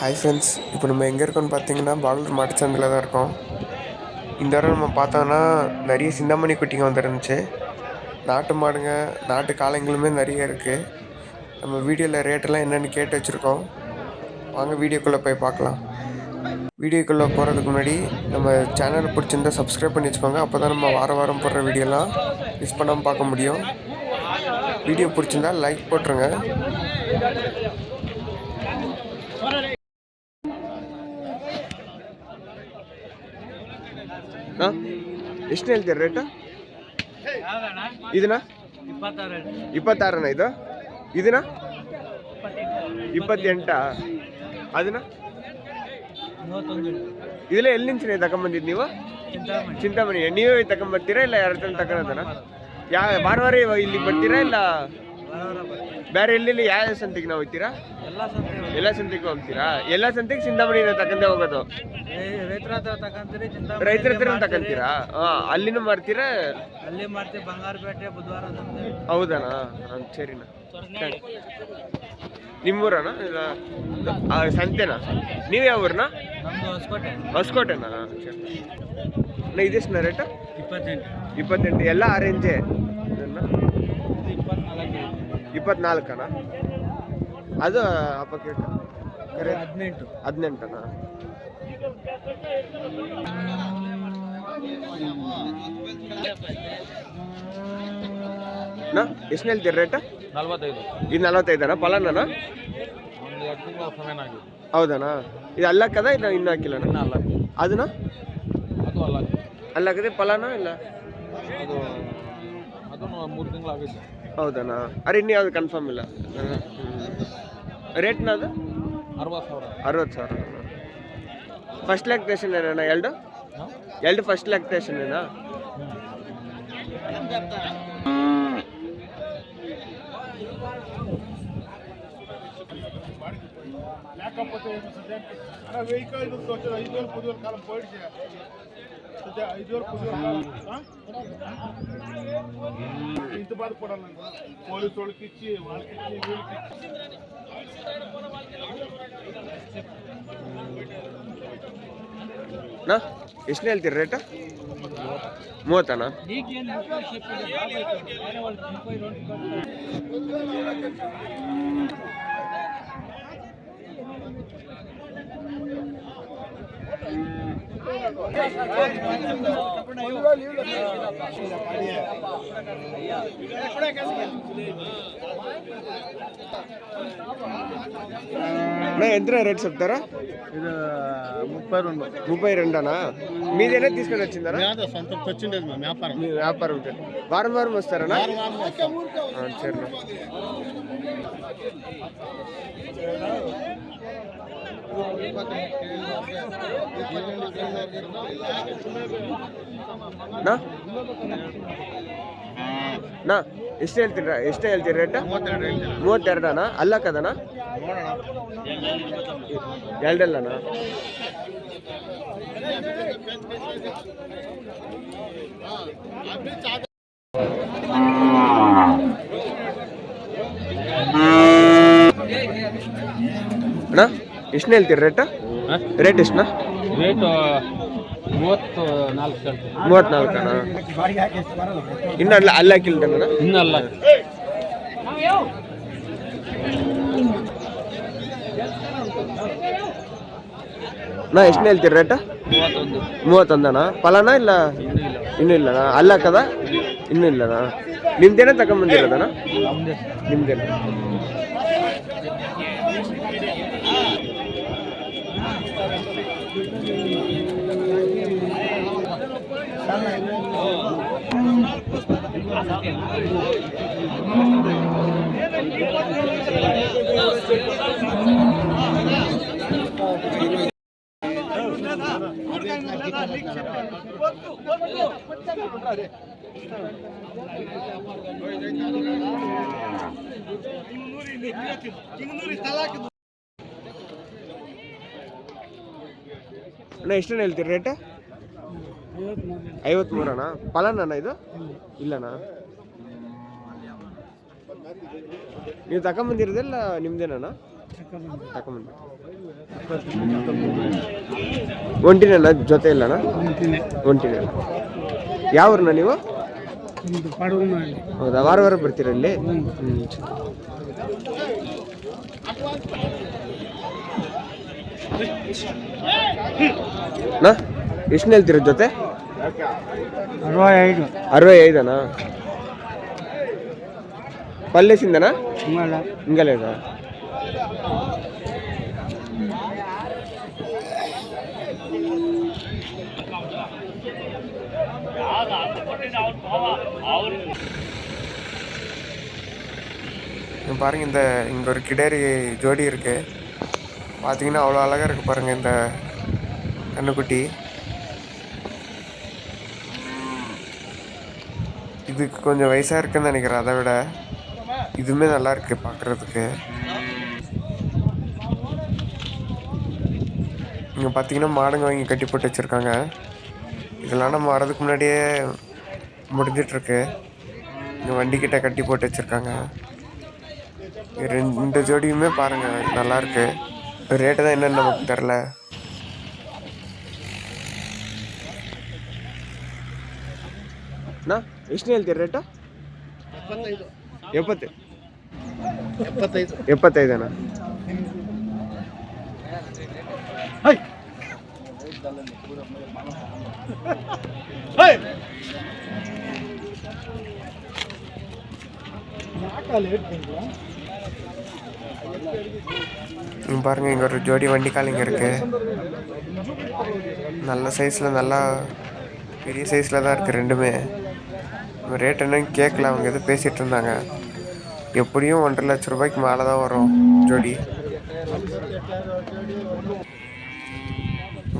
Hi friends இப்போ நம்ம எங்கே இருக்கோம்னு பார்த்தீங்கன்னா பாகலூர் மாட்டுச்சந்தில் தான் இருக்கோம். இந்த வாரம் நம்ம பார்த்தோன்னா நிறைய சிந்தாமணி குட்டிங்க வந்துருந்துச்சு. நாட்டு மாடுங்க நாட்டு காளைங்களுமே நிறைய இருக்குது நம்ம வீடியோவில் ரேட்டெல்லாம் என்னென்னு கேட்டு வச்சுருக்கோம். வாங்க வீடியோக்குள்ளே போய் பார்க்கலாம். வீடியோக்குள்ளே போகிறதுக்கு முன்னாடி நம்ம சேனலை பிடிச்சிருந்தா சப்ஸ்கிரைப் பண்ணி வச்சுக்கோங்க. அப்போ தான் நம்ம வாரம் வாரம் போடுற வீடியோலாம் மிஸ் பண்ணாமல் பார்க்க முடியும். வீடியோ பிடிச்சிருந்தா லைக் போட்டுருங்க. ಹಾಂ? ಎಷ್ಟು ಹೇಳ್ತೀರ ರೇಟು? ಇದನ್ನ? ಇಪ್ಪತ್ತಾರನ ಇದು? ಇದನ್ನ? ಇಪ್ಪತ್ತೆಂಟ? ಅದನ್ನ? ಇದೆಲ್ಲ ಎಲ್ಲಿ ನಿಂಚಿನ ತಗೊಂಬಂದಿದ್ದು ನೀವು? ಚಿಂತಾಮಣಿ ನೀವೇ ತಗೊಂಬರ್ತೀರಾ ಇಲ್ಲ ಯಾರ ಹತ್ರ ಯಾವ ಯಾ ವಾರ ವಾರ ಇವ- ಇಲ್ಲಿಗೆ ಬರ್ತೀರಾ ಇಲ್ಲ? ಬೇರೆ ಎಲ್ಲೆಲ್ಲಿ ಯಾವ ಸಂತಿಗೆ ನಾವು ಹೋಗ್ತೀರಾ? ಎಲ್ಲ ಸಂತೆ ಎಲ್ಲ ಸಂತಿಗೆ ಹೋಗ್ತೀರಾ? ಎಲ್ಲ ಸಂತಿಗೆ ಚಿಂತಾಮಣಿನ ತಕಂದೆ ಹೋಗೋದು. ರೈತರ ಹತ್ರ ತಕಂತೀರಾ ಹಾ ಅಲ್ಲಿನೂ ಮಾಡ್ತೀರಾ? ಅಲ್ಲಿ ಮಾಡ್ತೀವಿ ಬಂಗಾರಪೇಟೆ ಬುಧವಾರ ಹೌದನಾ? ಹಾಂ ಸರಿನಾ. ನಿಮ್ಮೂರನಾ? ಇಲ್ಲ ಸಂತೆನಾ? ನೀವು ಯಾವ ಊರನಾ? ನಮ್ದು ಹೊಸಕೋಟೆ. ಹೊಸಕೋಟೆನಾ? ಇದೆಷ್ಟು ರೇಟು? ಇಪ್ಪತ್ತೆಂಟು. ಇಪ್ಪತ್ತೆಂಟು. ಎಲ್ಲ ಆರೆಂಜೆ ಇಪ್ಪತ್ನಾಲ್ಕನಾ? ಅದು ಅಪ್ಪ ಕರೆ? ಹದಿನೆಂಟು. ಹದಿನೆಂಟನ? ನಾ ಎಷ್ಟು ಹೇಳ್ತೀರಿ ರೇಟ ನಲ್ವತ್ತೈದು. ಇದು ನಲ್ವತ್ತೈದನ? ಫಲನಾ ಹೌದನಾ? ಇದು ಅಲ್ಲಕ್ಕದ ಇಲ್ಲ ಇನ್ನೂ ಹಾಕಿಲ್ಲ ಅದನ್ನ? ಅದು ಅಲ್ಲ. ಅಲ್ಲಕ್ಕದೆ ಫಲನ ಇಲ್ಲ? ಅದು ಮೂರು ತಿಂಗಳು ಹೌದನಾ ಅರೆ ಇನ್ನೂ ಯಾವುದು ಕನ್ಫರ್ಮ್ ಇಲ್ಲ ರೇಟ್ನ ಅದು ಅರವತ್ತು ಸಾವಿರ ಅರವತ್ತು ಸಾವಿರ ಫಸ್ಟ್ ಲ್ಯಾಕ್ಟೇಷನ್ ಏನಣ್ಣ ಎರಡು ಎರಡು ಫಸ್ಟ್ ಲ್ಯಾಕ್ಟೇಷನ್ ಏನಾ లేకపోతే ఏమో సద్య అలా వెయ్యి కాయలు వచ్చి ఐదు వేలు పది వేల కాలం పోయిడిచి సద్య ఐదు వేలు పది వేల కాలం ఆ? ఇంత బాధపడాలండి పోలీసు వాళ్ళకి ఇచ్చి వాళ్ళకి ఇచ్చి వీళ్ళకి ఇచ్చి ನಾ ಎಷ್ಟು ಹೇಳ್ತೀರಿ ರೇಟ ಮೂವತ್ತನಾ ఎంత రేట్ చెప్తారా? ఇది ముప్పై రెండు. ముప్పై రెండనా? మీదేనా తీసుకొని వచ్చిందరా? సొంత వచ్చిండేది మా వ్యాపారం. మీ వ్యాపారం ఉంటే వారం వారం వస్తారనా? ఆ, సరేనా. ನಾ? ಎಷ್ಟು ಹೇಳ್ತೀರ ಎಷ್ಟು ಹೇಳ್ತೀರಿ ರೇಟ್ ಮೂವತ್ತೆರಡನಾ? ಅಲ್ಲಕ್ಕದನಾ ಎರಡಲ್ಲನಾ ಅಣ್ಣ ಎಷ್ಟು ಹೇಳ್ತೀರಿ ರೇಟ್? ರೇಟ್ ಎಷ್ಟು ರೇಟು ಮೂವತ್ತು ನಾಲ್ಕು ಹೇಳ್ತೀವಿ. ಮೂವತ್ನಾಲ್ಕನಾ? ಇನ್ನು ಅಲ್ಲ ಹಾಕಿಲ್ಲ ಇನ್ನಲ್ಲ ನಾ ಎಷ್ಟು ಹೇಳ್ತೀರಿ ರೇಟ್? ಮೂವತ್ತೊಂದಣ್ಣ ಫಲನಾ ಇಲ್ಲ. ಇನ್ನೂ ಇಲ್ಲನಾ? ಅಲ್ಲ ಹಾಕದ? ಇನ್ನೂ ಇಲ್ಲನಾ? ನಿಮ್ದೇನ ತಗೊಂಬಂದಿರೋದಣ್ಣ ನಿಮ್ದೇನ? ಅಣ್ಣ ಎಷ್ಟನ್ನ ಹೇಳ್ತೀರಿ ರೇಟ್ ಐವತ್ಮೂರಣ್ಣ. ಫಲನಣ್ಣ ಇದು? ಇಲ್ಲಣ್ಣ. ನೀವು ತಗೊಂಬಂದಿರೋದಿಲ್ಲ ನಿಮ್ದೇನಣ್ಣ? ತಗೊಂಬಂದು ಒಂಟಿನಣ್ಣ ಜೊತೆ ಇಲ್ಲಣ್ಣ? ಒಂಟಿನ. ಯಾವ ಹೌದಾ? ವಾರ ವಾರ ಬರ್ತೀರಾ ಇಲ್ಲಿ? ಎಷ್ಟು ಹೇಳ್ತೀರ ಜೊತೆ? ಅರವೈ ಐದನಾ ಪಲ್ಲೇಸಿಂದನಾ? ಹಿಂಗಲ್ಲ ಹಿಂಗಲ್ಲ பாருங்கள் பாருங்க இந்த இங்க ஒரு கிடேரி ஜோடி இருக்கு. பார்த்தீங்கன்னா அவ்வளோ அழகா இருக்கு பாருங்க இந்த கண்ணுக்குட்டி. இதுக்கு கொஞ்சம் வயசா இருக்குன்னு நினைக்கிறேன் அதை விட. இதுவுமே நல்லா இருக்கு பார்க்குறதுக்கு இங்கே பார்த்தீங்கன்னா மாடுங்க வாங்கி கட்டி போட்டு வச்சுருக்காங்க. இதெல்லாம் நம்ம வரதுக்கு முன்னாடியே முடிஞ்சிட்ருக்கு இங்கே வண்டிக்கிட்ட கட்டி போட்டு வச்சுருக்காங்க ரெண்டு ஜோடியுமே பாருங்கள் நல்லா இருக்கு ரேட்டு தான் என்னன்னு நமக்கு தெரில ನಾ ಎಷ್ಟು ಹೇಳ್ತೀರಿ ರೇಟು ಎಪ್ಪತ್ತು ಎಪ್ಪತ್ತೈದು ಎಪ್ಪತ್ತೈದನ இங்க பாருங்க இங்க ஒரு ஜோடி வண்டி காலிங்க இருக்கு. நல்ல சைஸ்ல நல்லா பெரிய சைஸ்ல தான் இருக்கு ரெண்டுமே. ரேட் என்னன்னு கேட்கல அவங்க எதுவும் பேசிட்டு இருந்தாங்க. எப்படியும் ஒன்றரை லட்ச ரூபாய்க்கு மேலே தான் வரும் ஜோடி.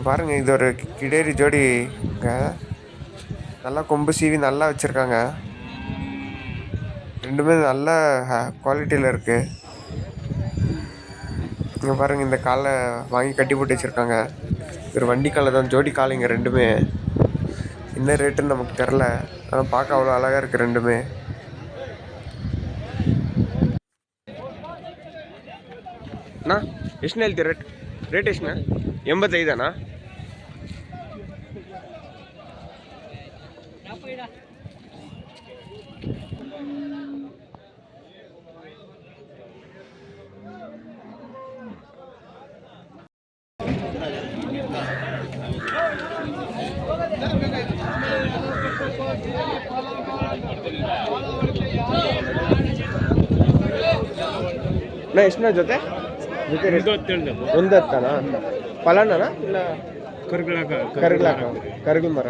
பாருங்க இது ஒரு கிடேரி ஜோடி நல்லா கொம்பு சீவி நல்லா வச்சுருக்காங்க. ரெண்டுமே நல்ல குவாலிட்டியில் இருக்குது இங்கே பாருங்கள் இந்த காலை வாங்கி கட்டி போட்டு வச்சுருக்காங்க. ஒரு வண்டி காலை தான் ஜோடி காலை இங்கே ரெண்டுமே. என்ன ரேட்டுன்னு நமக்கு தெரில ஆனால் பார்க்க அவ்வளோ அழகாக இருக்குது ரெண்டுமே. அண்ணா எஷ்ணா எழுத்து ரேட் ரேட் எஷ்ணா? எண்பத்தைதாண்ணா ನಾ ಎಷ್ಟನ ಜೊತೆ? ಜೊತೆ ಒಂದು ಹತ್ತನಾ ಫಲನಾ ಇಲ್ಲ ಕರ್ಗಲ್ ಮರ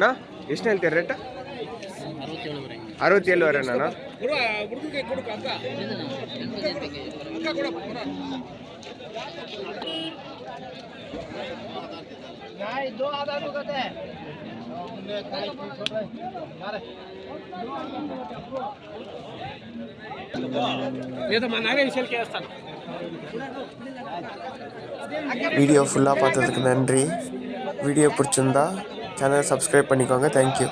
ನಾ ಎಷ್ಟು ಹೇಳ್ತೀರ ರೇಟ್ ಅರವತ್ತೇಳುವರೆ ನಾನು. வீடியோ ஃபுல்லாக பார்த்ததுக்கு நன்றி. வீடியோ பிடிச்சிருந்தா சேனல் சப்ஸ்கிரைப் பண்ணிக்கோங்க. தேங்க்யூ